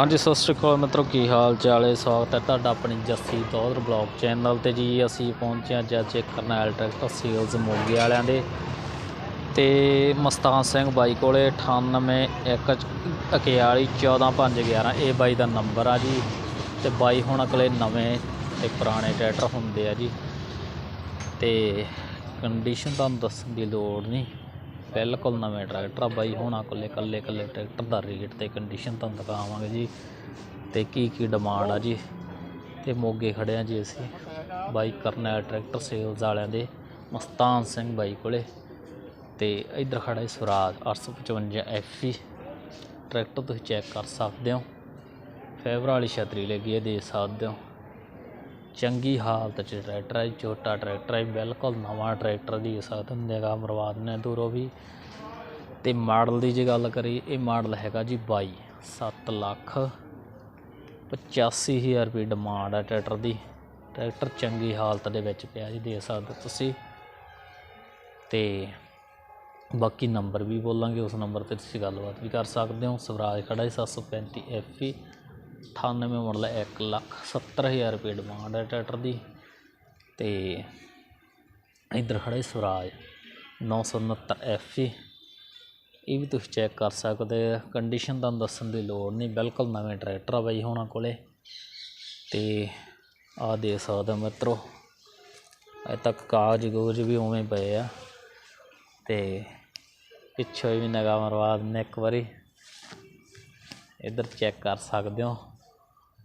ਹਾਂਜੀ ਸਤਿ ਸ਼੍ਰੀ ਅਕਾਲ ਮਿੱਤਰੋ ਕੀ ਹਾਲ ਚਾਲ ਹੈ ਸਵਾਗਤ ਹੈ ਤੁਹਾਡਾ ਆਪਣੀ ਜੱਸੀ ਦੌਰ ਬਲੌਗ ਚੈਨਲ ਤੇ ਜੀ ਅਸੀਂ ਪਹੁੰਚੇ ਹਾਂ ਅੱਜ ਕਰਨੈਲ ਟਰੈਕਟਰ ਸੇਲਜ਼ ਮੋਗੇ ਵਾਲਿਆਂ ਦੇ ਤੇ ਮਸਤਾਨ ਸਿੰਘ ਬਾਈ ਕੋਲੇ 98 1 41 14511 ਇਹ ਬਾਈ ਦਾ ਨੰਬਰ ਆ ਜੀ ਤੇ ਬਾਈ ਹੁਣ ਅਗਲੇ ਨਵੇਂ ਤੇ ਪੁਰਾਣੇ ਟਰੈਕਟਰ ਹੁੰਦੇ ਆ ਜੀ ਤੇ ਕੰਡੀਸ਼ਨ ਤੁਹਾਨੂੰ ਦੱਸਣ ਦੀ ਲੋੜ ਨਹੀਂ ਬਿਲਕੁਲ ਨਵੇਂ ਟਰੈਕਟਰ ਆ ਬਾਈ, ਹੋਣਾ ਕੋਲੇ ਕੱਲੇ ਕੱਲੇ ਟਰੈਕਟਰ ਦਾ ਰੇਟ ਤੇ ਕੰਡੀਸ਼ਨ ਤੁਹਾਨੂੰ ਦਿਖਾਵਾਂਗੇ ਜੀ। ਤੇ ਕੀ ਕੀ ਡਿਮਾਂਡ ਆ ਜੀ। ਤੇ ਮੋਗੇ ਖੜੇ ਆ ਜੀ ਅਸੀਂ। ਬਾਈ ਕਰਨੈਲ ਟਰੈਕਟਰ ਸੇਲਜ਼ ਵਾਲਿਆਂ ਦੇ, ਮਸਤਾਨ ਸਿੰਘ ਬਾਈ ਕੋਲੇ। ਤੇ ਇਧਰ ਖੜਾ ਹੈ ਸਵਰਾਜ 855 ਐਫਈ ਟਰੈਕਟਰ ਤੁਸੀਂ ਚੈੱਕ ਕਰ ਸਕਦੇ ਹੋ। ਫੈਬਰ ਵਾਲੀ ਛਤਰੀ ਲੱਗੀ ਹੈ, ਦੇ ਸਕਦੇ ਹੋ। ਚੰਗੀ ਹਾਲਤ 'ਚ ਟਰੈਕਟਰ ਹੈ ਛੋਟਾ ਟਰੈਕਟਰ ਹੈ ਬਿਲਕੁਲ ਨਵਾਂ ਟਰੈਕਟਰ ਦੀ ਸਾਧਨ ਨਿਗਾਹ ਮਰਵਾ ਦਿੰਦੇ ਹਾਂ ਦੂਰੋਂ ਵੀ। ਅਤੇ ਮਾਡਲ ਦੀ ਜੇ ਗੱਲ ਕਰੀ ਇਹ ਮਾਡਲ ਹੈਗਾ ਜੀ 22 7 ਲੱਖ ਪਚਾਸੀ ਹਜ਼ਾਰ ਰੁਪਏ ਡਿਮਾਂਡ ਹੈ ਟਰੈਕਟਰ ਦੀ। ਟਰੈਕਟਰ ਚੰਗੀ ਹਾਲਤ ਦੇ ਵਿੱਚ ਪਿਆ ਜੀ ਦੇ ਸਕਦੇ ਤੁਸੀਂ। ਤੇ ਬਾਕੀ ਨੰਬਰ ਵੀ ਬੋਲਾਂਗੇ, ਉਸ ਨੰਬਰ ਤੇ ਤੁਸੀਂ ਗੱਲਬਾਤ ਵੀ ਕਰ ਸਕਦੇ ਹੋ। ਸਵਰਾਜ ਖੜਾ ਹੈ 735 ਐਫਈ 98 ਮਾਡਲ ਹੈ 1 ਲੱਖ 70000 ਰੁਪਏ ਡਿਮਾਂਡ ਹੈ ਟਰੈਕਟਰ ਦੀ। ਤੇ ਇਧਰ ਖੜਾ ਹੈ ਸਵਰਾਜ 969 ਐਫਈ ਇਹ ਵੀ ਤੁਸੀਂ ਚੈੱਕ ਕਰ ਸਕਦੇ ਆ। ਕੰਡੀਸ਼ਨ ਤੁਹਾਨੂੰ ਦੱਸਣ ਦੀ ਲੋੜ ਨਹੀਂ, ਬਿਲਕੁਲ ਨਵੇਂ ਟਰੈਕਟਰ ਆ ਬਾਈ ਹੋਣਾ ਕੋਲੇ। ਤੇ ਆ ਦੇ ਸਕਦੇ ਹੋ ਮਿੱਤਰੋ, ਅਜੇ ਤੱਕ ਕਾਗਜ਼ ਗੂਜ ਵੀ ਉਵੇਂ ਪਏ ਆ। ਤੇ ਪਿੱਛੋਂ ਵੀ ਨਿਗਾਹ ਮਰਵਾ ਦਿੰਦੇ ਇੱਕ ਵਾਰੀ। ਇੱਧਰ ਚੈੱਕ ਕਰ ਸਕਦੇ ਹੋ।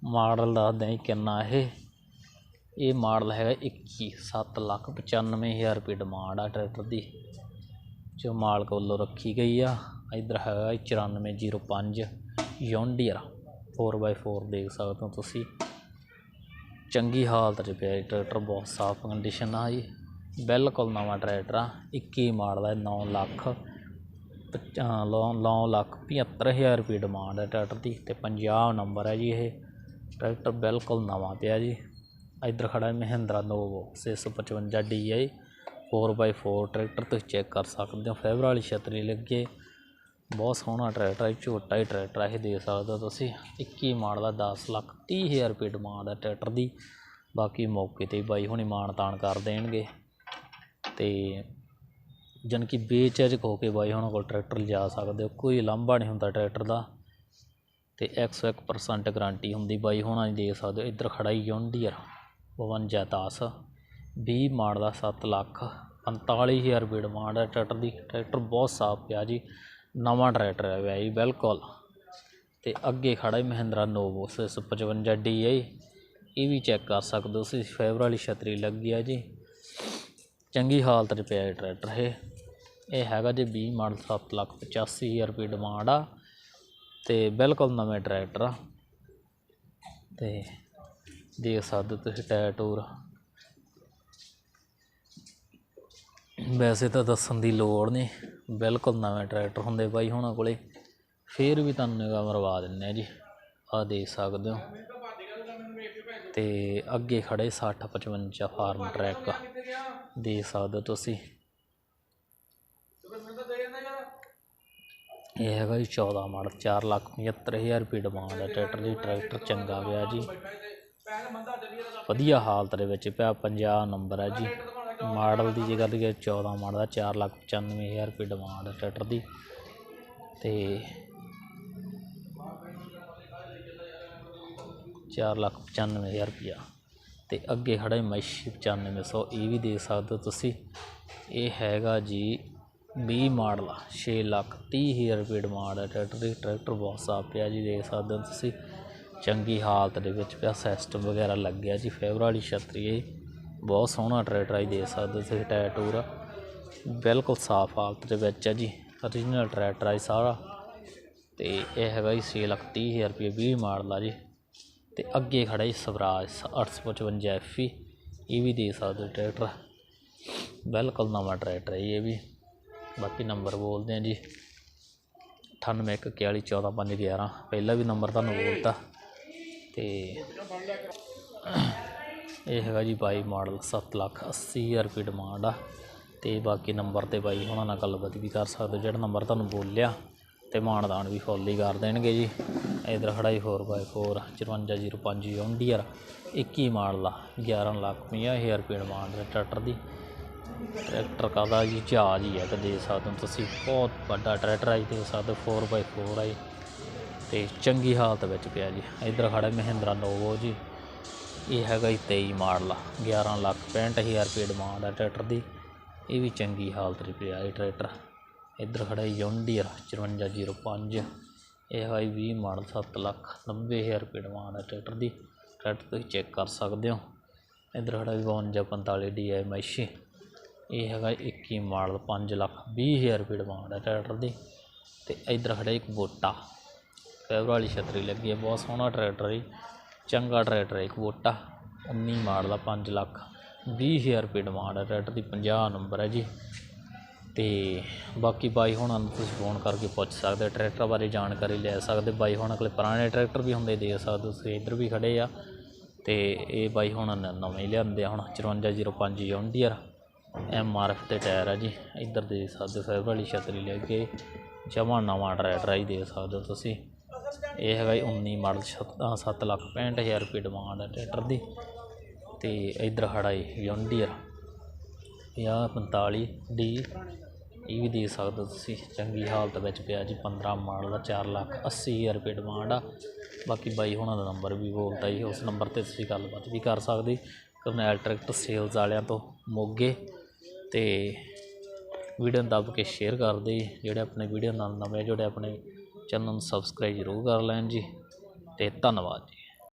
ਮਾਡਲ ਦੱਸਦੇ ਹਾਂ ਕਿੰਨਾ ਇਹ। ਇਹ ਮਾਡਲ ਹੈਗਾ 21 7 ਲੱਖ 95000 ਰੁਪਏ ਡਿਮਾਂਡ ਆ ਟਰੈਕਟਰ ਦੀ। ਜੋ ਮਾਲਕ ਵੱਲੋਂ ਰੱਖੀ ਗਈ ਆ। ਇੱਧਰ ਹੈਗਾ 9405 ਯੌਂਡੀਅਰ 4x4 ਦੇਖ ਸਕਦੇ ਹੋ ਤੁਸੀਂ। ਚੰਗੀ ਹਾਲਤ 'ਚ ਪਿਆ ਇਹ ਟਰੈਕਟਰ ਬਹੁਤ ਸਾਫ਼ ਕੰਡੀਸ਼ਨ ਆ ਜੀ। ਬਿਲਕੁਲ ਨਵਾਂ ਟਰੈਕਟਰ ਆ। 21 ਮਾਡਲ ਹੈ 9 ਲੱਖ 9 ਲੱਖ 75000 ਰੁਪਏ ਡਿਮਾਂਡ ਹੈ ਟਰੈਕਟਰ ਦੀ ਅਤੇ 50 ਨੰਬਰ ਹੈ ਜੀ ਇਹ। ਟਰੈਕਟਰ ਬਿਲਕੁਲ ਨਵਾਂ ਪਿਆ ਜੀ। ਇੱਧਰ ਖੜਾ ਹੈ Mahindra Novo 655 DI 4x4 tractor ਤੁਸੀਂ ਚੈੱਕ ਕਰ ਸਕਦੇ ਹੋ। ਫੇਵਰ ਵਾਲੀ ਛਤਰੀ ਲੱਗੇ। ਬਹੁਤ ਸੋਹਣਾ ਟਰੈਕਟਰ ਹੈ ਛੋਟਾ ਹੀ ਟਰੈਕਟਰ ਹੈ, ਇਹ ਦੇ ਸਕਦੇ ਹੋ ਤੁਸੀਂ। 21 ਮਾਡਲ ਦਾ 10 ਲੱਖ 30000 ਰੁਪਏ ਡਿਮਾਂਡ ਹੈ ਟਰੈਕਟਰ ਦੀ। ਬਾਕੀ ਮੌਕੇ ਤੇ ਬਾਈ ਹੁਣੀ ਮਾਣ ਤਾਣ ਕਰ ਦੇਣਗੇ। ਤੇ ਜਾਣੀ ਕਿ ਬੇਚਿਜਕ ਹੋ ਕੇ ਬਾਈ ਉਹਨਾਂ ਕੋਲ ਟਰੈਕਟਰ ਲਿਜਾ ਸਕਦੇ ਹੋ। ਕੋਈ ਲਾਂਭਾ ਨਹੀਂ ਹੁੰਦਾ ਟਰੈਕਟਰ ਦਾ। ਤੇ 101% ਗਾਰੰਟੀ ਹੁੰਦੀ ਬਾਈ ਹੋਣਾ ਨਹੀਂ ਦੇ ਸਕਦੇ। ਹੋ ਇੱਧਰ ਖੜਾ ਹੀ ਜੌਂਡੀਅਰ 5210 20 ਮਾਡਲ ਦਾ 7 ਲੱਖ। 45000 ਰੁਪਏ ਡਿਮਾਂਡ ਹੈ ਟਰੈਕਟਰ ਦੀ। ਟਰੈਕਟਰ ਬਹੁਤ ਸਾਫ਼ ਪਿਆ ਜੀ। ਨਵਾਂ ਟਰੈਕਟਰ ਹੈ ਵੈਈ ਬਿਲਕੁਲ। ਤੇ ਅੱਗੇ ਖੜਾ ਹੀ ਮਹਿੰਦਰਾ ਨੋਵੋ 655 DI ਇਹ ਵੀ ਚੈੱਕ ਕਰ ਸਕਦੇ ਹੋ ਤੁਸੀਂ। ਫੇਵਰ ਵਾਲੀ ਛਤਰੀ ਲੱਗੀ ਆ ਜੀ। ਚੰਗੀ ਹਾਲਤ 'ਚ ਪਿਆ ਇਹ ਟਰੈਕਟਰ ਇਹ। ਇਹ ਹੈਗਾ ਜੀ 20 ਮਾਡਲ 7 ਲੱਖ 85000 ਰੁਪਏ ਡਿਮਾਂਡ ਆ ਤੇ ਬਿਲਕੁਲ ਨਵੇਂ ਟਰੈਕਟਰ ਆ। ਤੇ ਦੇਖ ਸਕਦੇ ਹੋ ਤੁਸੀਂ ਟਾਇਰ ਟੂਰ। ਵੈਸੇ ਤਾਂ ਦੱਸਣ ਦੀ ਲੋੜ ਨਹੀਂ, ਬਿਲਕੁਲ ਨਵੇਂ ਟਰੈਕਟਰ ਹੁੰਦੇ ਬਾਈ ਹੋਣਾ ਕੋਲੇ। ਫੇਰ ਵੀ ਤੁਹਾਨੂੰ ਨਿਗਾਹ ਮਰਵਾ ਦਿੰਨੇ ਆ ਜੀ। ਆ ਦੇਖ ਸਕਦੇ ਹੋ। ਤੇ ਅੱਗੇ ਖੜੇ 60 55 ਫਾਰਮ ਟਰੈਕ ਦੇਖ ਸਕਦੇ ਹੋ ਤੁਸੀਂ। ਇਹ ਹੈਗਾ ਜੀ 14 ਮਾਡਲ 4 ਲੱਖ 75000 ਰੁਪਏ ਡਿਮਾਂਡ ਹੈ, ਟਰੈਕਟਰ ਦੀ ਟਰੈਕਟਰ ਚੰਗਾ ਪਿਆ ਜੀ। ਵਧੀਆ ਹਾਲਤ ਦੇ ਵਿੱਚ ਪਿਆ 50 ਨੰਬਰ ਹੈ ਜੀ। ਮਾਡਲ ਦੀ ਜੇ ਗੱਲ ਕਰੀਏ 14 ਮਾਡਲ ਦਾ 4 ਲੱਖ 95000 ਰੁਪਏ ਡਿਮਾਂਡ ਹੈ ਟਰੈਕਟਰ ਦੀ। ਤੇ 4 ਲੱਖ 95000 ਰੁਪਇਆ। ਤੇ ਅੱਗੇ ਖੜਾ ਹੈ ਮੈਸ਼ੀ 9500 ਇਹ ਵੀ ਦੇ ਸਕਦੇ ਹੋ ਤੁਸੀਂ। ਇਹ ਹੈਗਾ ਜੀ 20 ਮਾਡਲ ਆ 6 ਲੱਖ 30000 ਰੁਪਏ ਡਿਮਾਂਡ ਹੈ ਟਰੈਕਟਰ ਦੀ ਟਰੈਕਟਰ ਬਹੁਤ ਸਾਫ਼ ਪਿਆ ਜੀ, ਦੇਖ ਸਕਦੇ ਹੋ ਤੁਸੀਂ। ਚੰਗੀ ਹਾਲਤ ਦੇ ਵਿੱਚ ਪਿਆ ਸਿਸਟਮ ਵਗੈਰਾ ਲੱਗਿਆ ਜੀ ਫੇਵਰ ਵਾਲੀ ਛਤਰੀ ਹੈ ਬਹੁਤ ਸੋਹਣਾ ਟਰੈਕਟਰ ਹੀ ਦੇਖ ਸਕਦੇ ਹੋ ਤੁਸੀਂ ਟਾਇਰ ਟੂਰ ਬਿਲਕੁਲ ਸਾਫ਼ ਹਾਲਤ ਦੇ ਵਿੱਚ ਹੈ ਜੀ ਓਰੀਜਨਲ ਟਰੈਕਟਰ ਹੈ ਸਾਰਾ। ਤੇ ਇਹ ਹੈਗਾ ਜੀ 6 ਲੱਖ 30000 ਰੁਪਏ 20 ਮਾਡਲ ਆ ਜੀ। ਤੇ ਅੱਗੇ ਖੜਾ ਜੀ ਸਵਰਾਜ 855 ਐਫਈ ਇਹ ਵੀ ਦੇ ਸਕਦੇ ਹੋ ਟਰੈਕਟਰ ਬਿਲਕੁਲ ਨਵਾਂ ਟਰੈਕਟਰ ਹੈ ਜੀ, ਇਹ ਵੀ। ਬਾਕੀ ਨੰਬਰ ਬੋਲਦੇ ਆ ਜੀ। 9814145511 ਪਹਿਲਾਂ ਵੀ ਨੰਬਰ ਤੁਹਾਨੂੰ ਬੋਲਤਾ। ਤੇ ਇਹ ਹੈਗਾ ਜੀ ਬਾਈ ਮਾਡਲ 7 ਲੱਖ 80000 ਰੁਪਏ ਡਿਮਾਂਡ ਆ। ਤੇ ਬਾਕੀ ਨੰਬਰ ਤੇ ਬਾਈ ਉਹਨਾਂ ਨਾਲ ਗੱਲਬਾਤ ਵੀ ਕਰ ਸਕਦੇ ਹੋ। ਜਿਹੜਾ ਨੰਬਰ ਤੁਹਾਨੂੰ ਬੋਲਿਆ, ਤੇ ਮਾਨਦਾਨ ਵੀ ਫੁੱਲ ਹੀ ਕਰ ਦੇਣਗੇ ਜੀ। ਇਧਰ ਖੜਾ ਹੀ 4x4 5405 ਯੌਂਡੀਅਰ 21 ਮਾਡਲ ਆ 11 ਲੱਖ 50 ਹਜ਼ਾਰ ਰੁਪਏ ਡਿਮਾਂਡ ਹੈ ਟਰੈਕਟਰ ਦੀ। ਟਰੈਕਟਰ ਕਾਹਦਾ ਜੀ? ਜਹਾਜ਼ ਹੀ ਹੈ ਕਿ ਦੇ ਸਕਦੇ ਹੋ ਤੁਸੀਂ, ਬਹੁਤ ਵੱਡਾ ਟਰੈਕਟਰ ਹੈ ਜੀ ਦੇ ਸਕਦੇ 4x4 ਹੈ ਜੀ। ਤੇ ਚੰਗੀ ਹਾਲਤ ਵਿੱਚ ਪਿਆ ਜੀ। ਇਧਰ ਖੜਾ ਮਹਿੰਦਰਾ ਨੋਵੋ ਜੀ। ਇਹ ਹੈਗਾ ਜੀ 23 ਮਾਡਲ ਆ 11 ਲੱਖ 65 ਹਜ਼ਾਰ ਰੁਪਏ ਡਿਮਾਂਡ ਹੈ ਟਰੈਕਟਰ ਦੀ। ਇਹ ਵੀ ਚੰਗੀ ਹਾਲਤ 'ਚ ਪਿਆ ਇਹ ਟਰੈਕਟਰ। ਇੱਧਰ ਖੜਾ ਯੌਂਡੀਅਰ 5405 ਇਹ ਹੈਗਾ ਜੀ 20 ਮਾਡਲ 7 ਲੱਖ 90 ਹਜ਼ਾਰ ਰੁਪਏ ਡਿਮਾਂਡ ਹੈ ਟਰੈਕਟਰ ਦੀ। ਟਰੈਕਟਰ ਤੁਸੀਂ ਚੈੱਕ ਕਰ ਸਕਦੇ ਹੋ। ਇੱਧਰ ਖੜਾ 5245 ਡੀ ਆਈ ਮੈਸ਼ੀ ਇਹ ਹੈਗਾ ਜੀ 21 ਮਾਡਲ 5 ਲੱਖ 20 ਹਜ਼ਾਰ ਰੁਪਏ ਡਿਮਾਂਡ ਹੈ ਟਰੈਕਟਰ ਦੀ ਤੇ ਇੱਧਰ ਖੜਾ ਇੱਕ ਬੋਟਾ ਫੈਬਰ ਵਾਲੀ ਛਤਰੀ ਲੱਗੀ ਹੈ, ਬਹੁਤ ਸੋਹਣਾ ਟਰੈਕਟਰ ਹੈ ਚੰਗਾ ਟਰੈਕਟਰ ਹੈ ਇੱਕ ਬੋਟਾ 19 ਮਾਡਲ ਦਾ 5 ਲੱਖ 20 ਹਜ਼ਾਰ ਰੁਪਏ ਡਿਮਾਂਡ ਹੈ ਟਰੈਕਟਰ ਦੀ 50 ਨੰਬਰ ਹੈ ਜੀ। ਤੇ ਬਾਕੀ ਬਾਈ ਹੁਣਾਂ ਨੂੰ ਤੁਸੀਂ ਫੋਨ ਕਰਕੇ ਪੁੱਛ ਸਕਦੇ ਟਰੈਕਟਰ ਬਾਰੇ ਜਾਣਕਾਰੀ ਲੈ ਸਕਦੇ ਬਾਈ ਹੁਣਾਂ ਕੋਲੇ ਪੁਰਾਣੇ ਟਰੈਕਟਰ ਵੀ ਹੁੰਦੇ, ਦੇਖ ਸਕਦੇ ਹੋ ਤੁਸੀਂ, ਇੱਧਰ ਵੀ ਖੜੇ ਆ। ਤੇ ਇਹ ਬਾਈ ਹੁਣਾਂ ਨਵੇਂ ਲਿਆਂਦੇ ਆ ਹੁਣ 5405 John Deere M R F 'ਤੇ ਟਾਇਰ ਆ ਜੀ। ਇੱਧਰ ਦੇ ਸਕਦੇ ਹੋ ਫਾਈਬਰ ਵਾਲੀ ਛਤਰੀ ਲੈ ਕੇ ਜਮਾ ਨਵਾਂ ਟਰੈਕਟਰ ਆ ਜੀ, ਦੇ ਸਕਦੇ ਹੋ ਤੁਸੀਂ। ਇਹ ਹੈਗਾ ਜੀ 19 ਮਾਡਲ 7 ਲੱਖ 65 ਹਜ਼ਾਰ ਰੁਪਏ ਡਿਮਾਂਡ ਹੈ ਟਰੈਕਟਰ ਦੀ। ਤੇ ਇੱਧਰ ਖੜਾ ਜੀ ਯੌਂਡੀਅਰ 5045 ਡੀ ਇਹ ਵੀ ਦੇ ਸਕਦੇ ਹੋ ਤੁਸੀਂ। ਚੰਗੀ ਹਾਲਤ ਵਿੱਚ ਪਿਆ ਜੀ 15 ਮਾਡਲ ਦਾ 4 ਲੱਖ 80 ਹਜ਼ਾਰ ਰੁਪਏ ਡਿਮਾਂਡ ਆ। ਬਾਕੀ ਬਾਈ ਹੋਣਾ ਦਾ ਨੰਬਰ ਵੀ ਬੋਲਦਾ ਜੀ, ਉਸ ਨੰਬਰ ਤੇ ਤੁਸੀਂ ਗੱਲਬਾਤ ਵੀ ਕਰ ਸਕਦੇ। ਕਰਨੈਲ ਟਰੈਕਟਰ ਸੇਲਸ ਵਾਲਿਆਂ ਤੋਂ ਮੋਗੇ। ਤੇ ਵੀਡੀਓ ਨੂੰ ਦੱਬ ਕੇ ਸ਼ੇਅਰ ਕਰ ਦੇ, ਜਿਹੜੇ ਆਪਣੇ ਵੀਡੀਓ ਨਾਲ ਨਵੇਂ ਜੁੜੇ, ਆਪਣੇ ਚੈਨਲ ਨੂੰ ਸਬਸਕ੍ਰਾਈਬ ਜ਼ਰੂਰ ਕਰ ਲੈਣ ਜੀ ਅਤੇ ਧੰਨਵਾਦ ਜੀ।